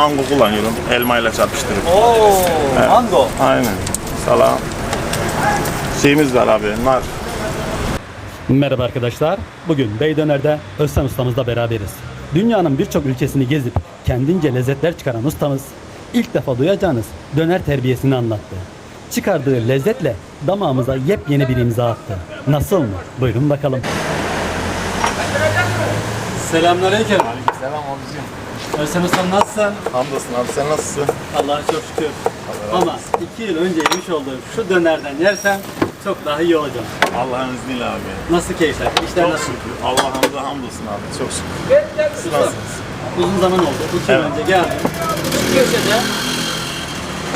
mango kullanıyorum. Elmayla çarpıştırıp. Oo, mango. Aynen. Salam. Şeyimiz var abi. Nar. Merhaba arkadaşlar. Bugün Bey Döner'de Özlem ustamızla beraberiz. Dünyanın birçok ülkesini gezip kendince lezzetler çıkaran ustamız ilk defa duyacağınız döner terbiyesini anlattı. Çıkardığı lezzetle damağımıza yepyeni bir imza attı. Nasıl mı? Buyurun bakalım. Selamünaleyküm. Selam abicim. Özlem Ustam nasılsın? Hamdolsun abi sen nasılsın? Allah'a çok şükür. Ama iki yıl önce yemiş olduğum şu dönerden yersem çok daha iyi olacağım. Allah'ın izniyle abi. Nasıl keyifler? İşler Çok nasıl? şükür. Allah'ımıza hamdolsun abi. Çok şükür. Siz nasılsınız? Uzun zaman oldu. İki yıl Evet. önce geldim. Şu köşede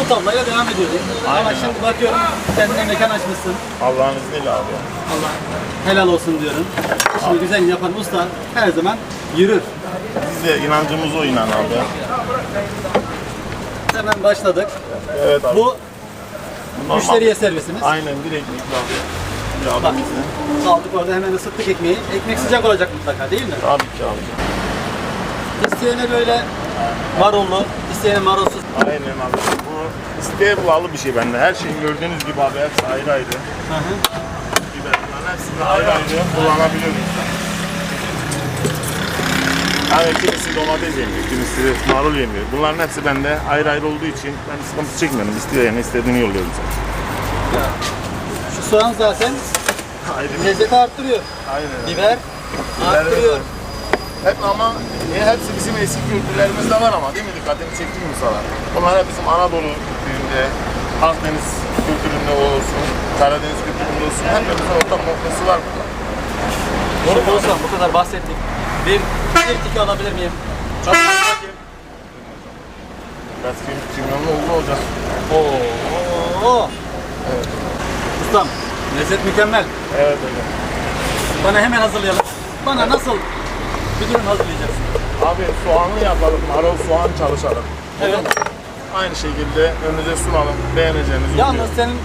bu tablayla devam ediyorduk. Ama şimdi bakıyorum kendine mekan açmışsın. Allah'ın izniyle abi. Allah helal olsun diyorum. İşini güzel yapan usta her zaman yürür. Biz de inancımız o inan abi. Hemen başladık. Evet abi. Bu Normal. müşteriye servisimiz. Aynen bir ekmek abi. Bak. bize. Aldık orada hemen ısıttık ekmeği. Ekmek sıcak olacak mutlaka değil mi? Tabii ki abi. İsteyene böyle marullu, isteyene marulsuz. Aynen abi. İsteğe bağlı bir şey bende. Her şeyin gördüğünüz gibi abi hepsi ayrı ayrı. Hı hı. Biberlerin hepsini ayrı ayrı kullanabiliyoruz. Yani kimisi domates yemiyor, kimisi marul yemiyor. Bunların hepsi bende ayrı ayrı olduğu için ben sıkıntı çekmiyorum. İsteyene istediğini yolluyorum zaten. Şu soğan zaten Ayrı. lezzeti arttırıyor. Aynen. Biber arttırıyor. Hep ama e, hepsi bizim eski kültürlerimizde var ama değil mi? Dikkatini çekti mi sana? Bunlar hep bizim Anadolu kültüründe, Akdeniz kültüründe olsun, Karadeniz kültüründe olsun. Hepimizin ortak noktası var burada. Şimdi olsam bu kadar bahsettik. Bir, bir tiki alabilir miyim? Çok bakayım. Biraz kim, kimyonlu oldu olacak. Oo. oo. Ustam, lezzet mükemmel. Evet öyle. Bana hemen hazırlayalım. Bana nasıl bir durum hazırlayacaksın? Abi soğanlı yapalım, marul soğan çalışalım. Evet. Aynı şekilde önünüze sunalım, beğeneceğiniz Yalnız oluyor. senin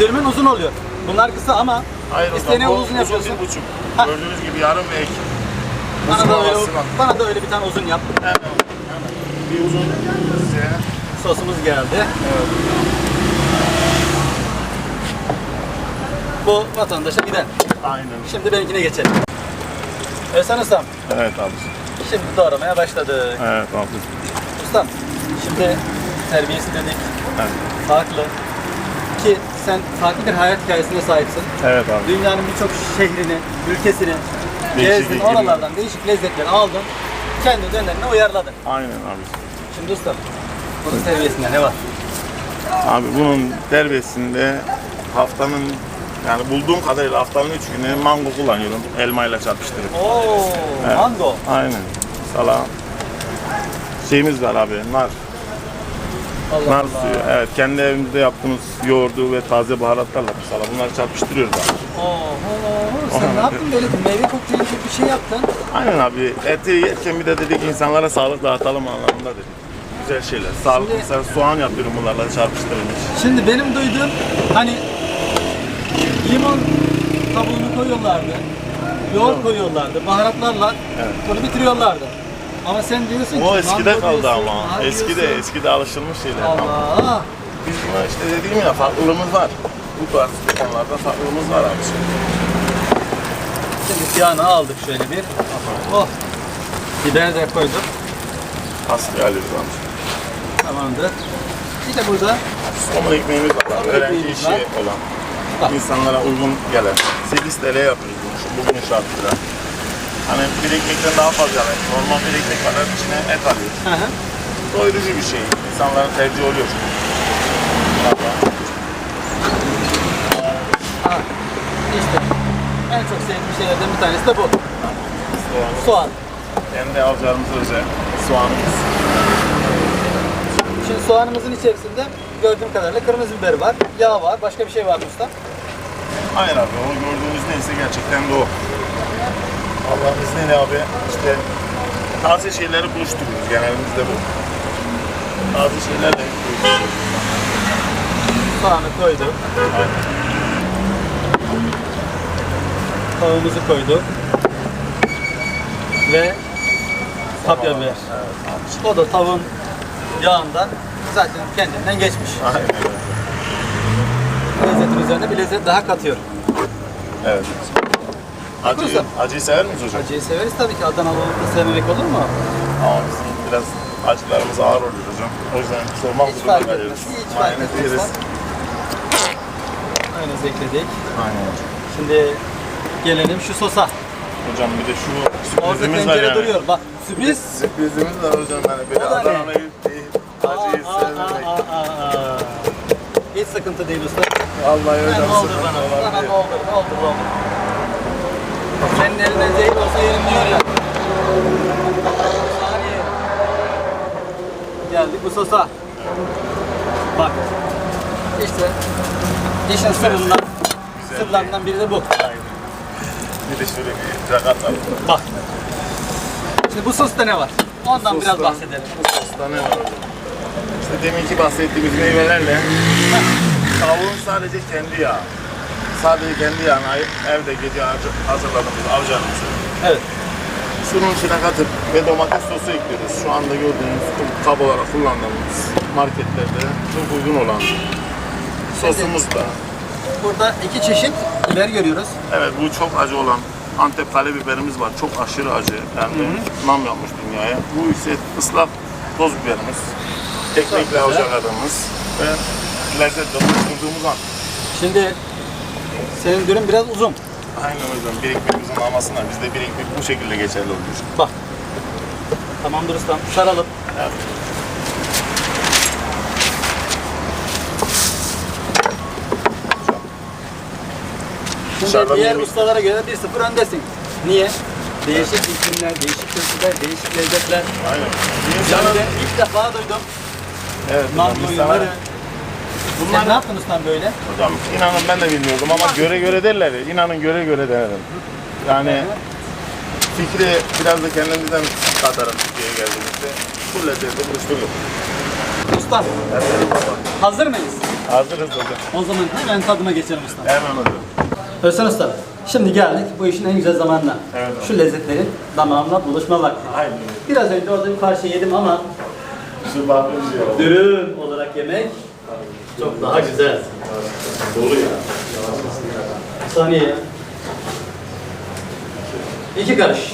dürümün uzun oluyor. Bunlar kısa ama Hayır hocam, bu uzun yapıyorsun. bir buçuk. Ha. Gördüğünüz gibi yarım ve ek. Bana Uzun da, öyle, bana da öyle bir tane uzun yap. Hemen, hemen. Bir uzun size. Sosumuz geldi. Evet. Bu vatandaşa gider. Aynen. Şimdi benimkine geçelim. Özcan Ustam, Evet abi. şimdi doğramaya başladık. Evet abi. Ustam, şimdi terbiyesi dedik, Evet. farklı. Ki sen farklı bir hayat hikayesine sahipsin. Evet abi. Dünyanın birçok şehrini, ülkesini Değişik gezdin, oralardan değişik lezzetleri aldın. Kendi dönerine uyarladın. Aynen abi. Şimdi ustam, bunun terbiyesinde ne var? Abi bunun terbiyesinde haftanın yani bulduğum kadarıyla haftanın üç günü mango kullanıyorum. Elmayla çarpıştırıp. Oo, Evet. mango. Aynen. Salam. Şeyimiz var abi. Nar. Allah Nar Allah. suyu. Evet. Kendi evimizde yaptığımız yoğurdu ve taze baharatlarla mesela bunları çarpıştırıyoruz abi. Oo, sen ne yaptın böyle meyve kokteyli gibi bir şey yaptın? Aynen abi. Eti yerken bir de dedik insanlara sağlık dağıtalım anlamında dedik. Güzel şeyler. Şimdi- mesela soğan yapıyorum bunlarla çarpıştırılmış. Şimdi benim duyduğum hani limon kabuğunu koyuyorlardı, yoğurt koyuyorlardı, baharatlarla Evet. bunu bitiriyorlardı. Ama sen diyorsun ki O eskide kaldı diyorsun, ama. nar Eskide, diyorsun. eskide alışılmış şeyler. Allah. Biz buna işte dediğim ya farklılığımız var. Bu tarz konularda farklılığımız var abi. Şimdi yağını aldık şöyle bir. Oh. Biber de koyduk. Hasbi alıyoruz abi. Tamamdır. Bir de burada Somun ekmeğimiz var. Somun Öğrenci ekmeğimiz işi var. olan. İnsanlara uygun gelen. 8 TL yapıyoruz bunu bugün şartıyla. Hani bir ekmekten daha fazla yani normal bir ekmek kadar içine et alıyoruz. Hı hı. Doyurucu bir şey. İnsanların tercih oluyor. Ha, İşte en çok sevdiğim şeylerden bir tanesi de bu. Soğanımız. Soğan. Kendi avcılarımıza özel soğanımız. Şimdi soğanımızın içerisinde gördüğüm kadarıyla kırmızı biber var, yağ var, başka bir şey var mı usta? Hayır abi o gördüğünüz neyse gerçekten de o. Allah'ın izniyle abi işte taze şeyleri buluşturuyoruz genelimizde bu. Taze şeylerle buluşturuyoruz. Soğanı koyduk, Aynen. tavuğumuzu koyduk ve Kapya biber. O da tavuğun yağından zaten kendinden geçmiş. Aynen. Lezzetin üzerine bir lezzet daha katıyor. Evet. Acıyı, Ustam. acıyı sever misiniz hocam? Acıyı severiz tabii ki Adanalı olup da sevmemek olur mu? Ama bizim biraz acılarımız ağır oluyor hocam. O yüzden sormak Hiç zorunda fark kalıyoruz. etmez, hiç fark Mayonez etmez. yeriz. Mayonez ekledik. Aynen hocam. Şimdi gelelim şu sosa. Hocam bir de şu Orada sürprizimiz var tencere yani. duruyor. Bak sürpriz. Sürprizimiz var hocam. Yani böyle O da ne? Adana'yı Hiç sıkıntı değil usta. Vallahi hocam doldur sıkıntı bana. Bana olabilir. doldur, doldur, doldur. Senin elinde zehir olsa yerim diyor ya. Saniye. Geldik bu sosa. Bak. İşte işin sırrından, sırlarından biri de bu. Bir de şöyle bir rakat alalım. Bak. Şimdi bu sosta ne var? Ondan biraz bahsedelim. Bu sosta ne var hocam? Deminki bahsettiğimiz meyvelerle tavuğun sadece kendi yağı. Sadece kendi yağını evde gece hazır- hazırladığımız avcarımızı. Evet. Şunun içine katıp ve domates sosu ekliyoruz. Şu anda gördüğünüz kab olarak kullandığımız marketlerde çok uygun olan sosumuz da. Burada iki çeşit biber görüyoruz. Evet bu çok acı olan Antep kale biberimiz var. Çok aşırı acı. Yani nam yapmış dünyaya. Bu ise ıslak toz biberimiz. Ekmekle güzel. avcaladığımız ve lezzetle buluşturduğumuz an. Şimdi senin dürüm biraz uzun. Aynen hocam. Bir ekmeğimizin mamasına bizde bir ekmek bu şekilde geçerli oluyor. Bak. Tamamdır ustam. Saralım. Evet. Şimdi Dışarıdan diğer yemek- ustalara göre 1-0 öndesin. Niye? Değişik iklimler, değişik kültürler, değişik lezzetler. Aynen. Yani ilk defa duydum. Evet insanın- narı. Bunlar ne yaptın ustam böyle? Hocam inanın ben de bilmiyordum ama göre göre derler ya. İnanın göre göre denedim. Yani fikri biraz da kendimizden katarak Türkiye'ye geldiğimizde bu lezzeti buluşturduk. Ustam, Efendim baba. hazır mıyız? Hazırız hocam. O zaman hemen tadıma geçelim ustam. Hemen hocam. Özcan Usta, şimdi geldik bu işin en güzel zamanına. Evet. Şu lezzetlerin damağımla buluşma vakti. Aynen. Biraz önce orada bir parça yedim ama Diyor. dürüm olarak yemek çok daha güzel. Dolu ya. Bir saniye ya. İki karış.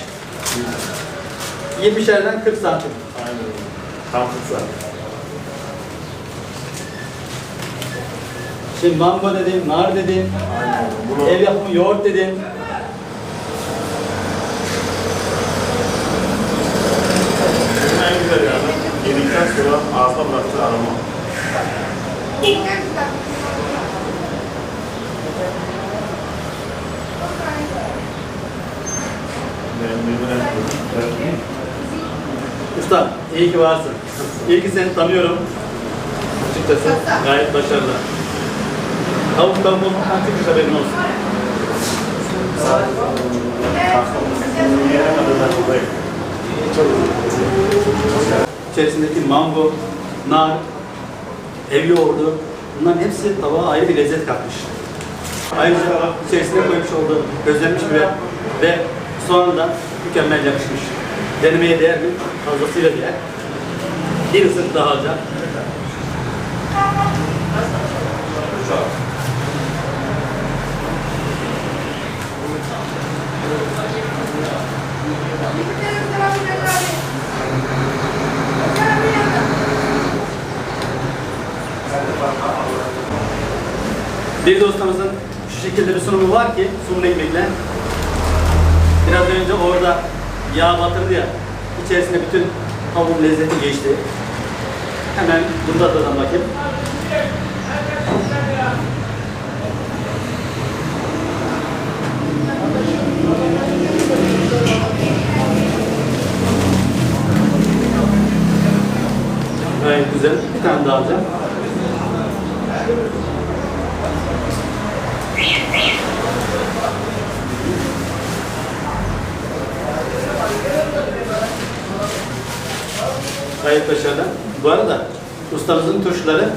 20'şerden 40 santim. Aynen. Tam kısa. Şimdi mango dedin, nar dedin, Aynen. Ev yapımı yoğurt dedin. bunun en güzel yanı sonra ağızda bıraktığı aroma. Usta, iyi ki varsın. İyi ki seni tanıyorum. Açıkçası gayet başarılı. Tavuk tavuğun antik bir haberin olsun. Yiyemedim buradayım. İçerisindeki mango, nar, ev yoğurdu, bunların hepsi tabağa ayrı bir lezzet katmış. Ayrıca içerisine koymuş olduğu közlenmiş biber ve soğan da mükemmel yakışmış. Denemeye değer mi? Fazlasıyla değer. Bir ısırık daha alacağım. Bir de ustamızın şu şekilde bir sunumu var ki, sunum ekmekle. Biraz önce orada yağ batırdı ya, içerisine bütün tavuğun lezzeti geçti. Hemen bunda tadına bakayım. Gayet güzel. Bir tane daha alacağım. Kayıp Paşa'dan. Bu arada ustamızın turşuları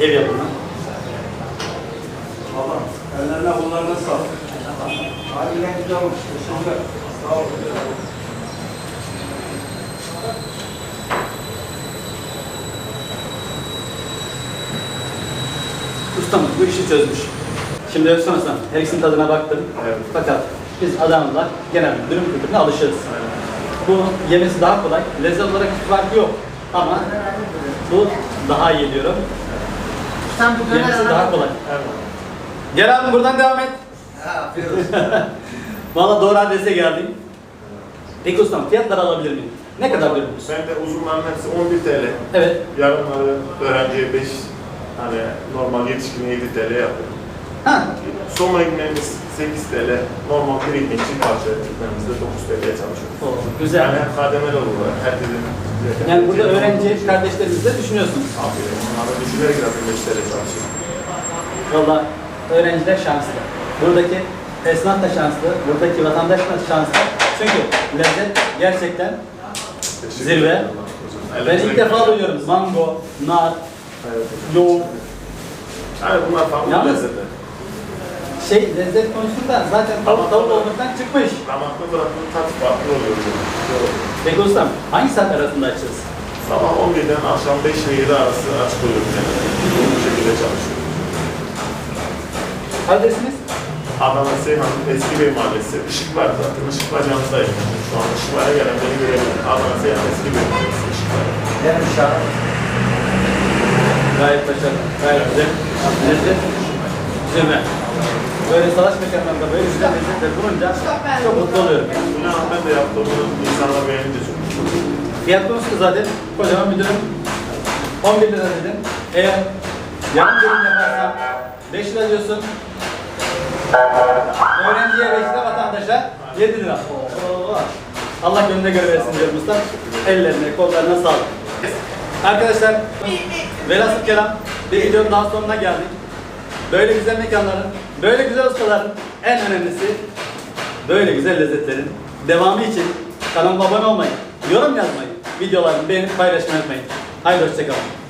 ev yapımı. Baba, ellerine kollarına sağlık. Harbiden güzel olmuş. Sağ olun. Ustamız bu işi çözmüş. Şimdi Öksün Aslan, her ikisinin tadına baktım. Evet. Fakat biz Adanlılar genel dürüm kültürüne alışırız. Evet. Bu yemesi daha kolay. Lezzet olarak hiç farkı yok. Ama bu daha iyi diyorum. Sen bu döner Yemesi daha kolay. Evet. Gel abi buradan devam et. Valla doğru adrese geldim. Peki ustam fiyatları alabilir miyim? Ne kadar dürümümüz? Ben de uzunların hepsi 11 TL. Evet. Yarımları öğrenciye 5, hani normal yetişkine 7 TL yapıyorum. Ha. Soma ekmeğimiz 8 TL, normal bir ekmek çift parça ekmeğimizde 9 TL'ye çalışıyoruz. Oo, güzel. Yani kademeli olur. Herkesin Yani burada öğrenci kardeşlerimizi de düşünüyorsunuz. Aferin. Onlara düşünerek zaten 5 TL çalışıyor. Valla öğrenciler şanslı. Buradaki esnaf da şanslı, buradaki vatandaş da şanslı. Çünkü lezzet gerçekten Teşekkür Zirve. ben ilk defa duyuyorum. Mango, nar, Evet yoğurt. Yani bunlar farklı lezzetler. Şey lezzet konusunda zaten tavuk tavuk olmaktan çıkmış. Damakta bıraktığı tat farklı oluyor. Doğru. Peki ustam hangi saat arasında açacağız? Sabah 11'den akşam 5 ile 7 arası açık oluyoruz yani. Bu şekilde çalışıyoruz. Adresiniz? Adana Seyhan Eski Bey Mahallesi. Işık var zaten. Işık bacağımızdayım. Şu an ışıklara gelen beni görebilir. Adana Seyhan Eski Bey Mahallesi. Işık var. Benim şahım. Gayet başarılı, gayet güzel. Lezzet, zirve. Böyle salaş mekanlarında böyle güzel lezzetler bulunca çok mutlu oluyorum. Bunu ben de yaptığımı insanlar beğenince çok mutlu oluyorum. Fiyat konusu zaten kocaman bir dürüm. 11 lira dedim. Eğer yarım dürüm yaparsan 5 lira diyorsun. Öğrenciye 5 lira, vatandaşa 7 lira. Allah gönlüne göre versin diyorum usta. Ellerine, kollarına sağlık. Arkadaşlar, velhasıl kelam bir videonun daha sonuna geldik. Böyle güzel mekanların, böyle güzel ustaların en önemlisi böyle güzel lezzetlerin devamı için kanalıma abone olmayı, yorum yazmayı, videolarımı beğenip paylaşmayı unutmayın. Haydi hoşçakalın.